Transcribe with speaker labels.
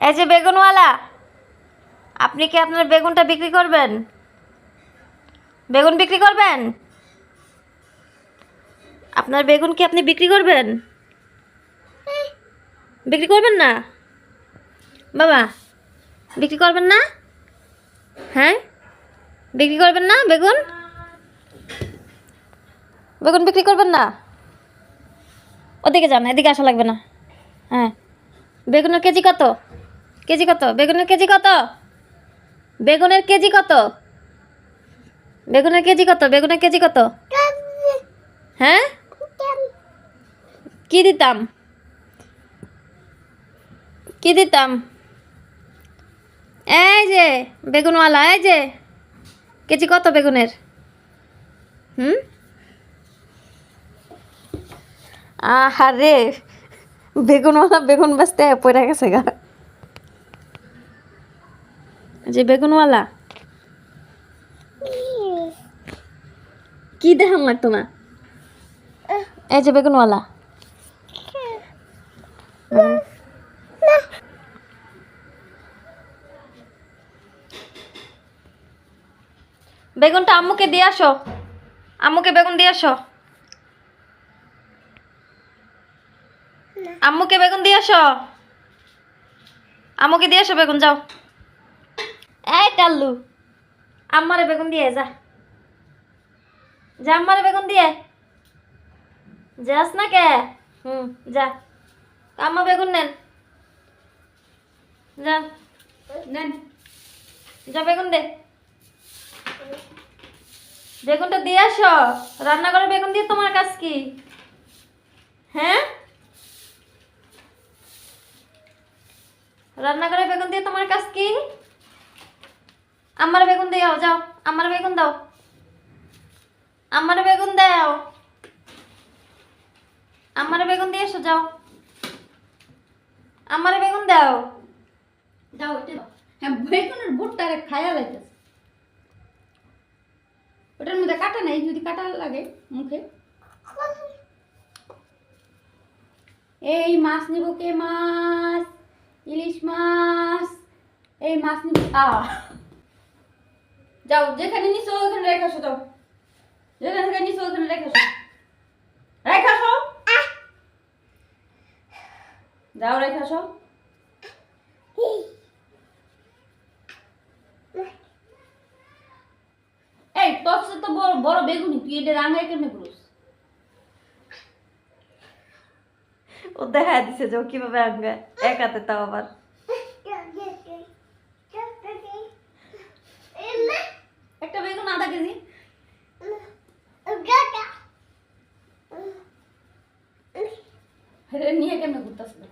Speaker 1: এই যে বেগুনওয়ালা, আপনি কি আপনার বেগুনটা বিক্রি করবেন? বেগুন বিক্রি করবেন? আপনার বেগুন কি আপনি বিক্রি করবেন? বিক্রি করবেন না? বাবা, বিক্রি করবেন না? হ্যাঁ? বিক্রি করবেন না বেগুন? বেগুন বিক্রি করবেন না? ওদিকে যান, এদিকে আসা লাগবে না। হ্যাঁ। বেগুনের কেজি কত? কেজি কত? বেগুনের কেজি কত? বেগুনের কেজি কত? বেগুনের কেজি কত? বেগুনের কেজি কত? হ্যাঁ? কি দিতাম? কি দিতাম? এই যে, বেগুনওয়ালা, এই যে। কেজি কত বেগুনের? হুম? আহারে, বেগুনওয়ালা বেগুন বাঁচতে পড়ে গেছে গা। যে বেগুনওয়ালা। কি দেখাম লাগতো না এই যে বেগুনওয়ালা। বেগুন- বেগুনটা আম্মুকে দিয়ে আসো। আম্মুকে বেগুন দিয়ে আসো। আম্মুকে বেগুন দিয়ে আসো। আম্মুকে দিয়ে আসো বেগুন, যাও। এই টাল্লু আম্মারে বেগুন দিয়ে যা। যা আম্মারে বেগুন দিয়ে। যাস না কে? হুম, যা। আম্মা বেগুন নেন। যা। যা বেগুন দে। বেগুনটা দিয়ে আসো। রান্না করে বেগুন দিয়ে তোমার কাজ কি? হ্যাঁ? রান্না করে বেগুন দিয়ে তোমার কাজ কি? আমার বেগুন দাও যাও, আমার বেগুন দাও। আমার বেগুন দাও। আমার বেগুন দিয়ে এসো, যাও। আমার বেগুন দাও।
Speaker 2: যাও। হ্যাঁ বেগুনের ভুট্টারে খায়া লাইতেছে। ওটার মধ্যে কাটা নেই, যদি কাটা লাগে মুখে। এই মাছ নিব কে মাছ? ইলিশ মাছ? এই মাছ নিব আ যাও, যেখানে নিছো ওখানে রেখে আসো, যাও। যেখানে থেকে নিছো ওখানে রেখে আসো। রেখে আসো। যাও, রেখে এই, তোর তো বড় বড় বেগুনি, তুই এটা রাঙায় কেমনে করুস?
Speaker 1: ও দেখা দিছে যে কীভাবে আনবে, এক হাতে তাও আবার
Speaker 2: একটা বেগুন আধা কেজি রে নিয়ে কেমনে ঘুরতেছিল?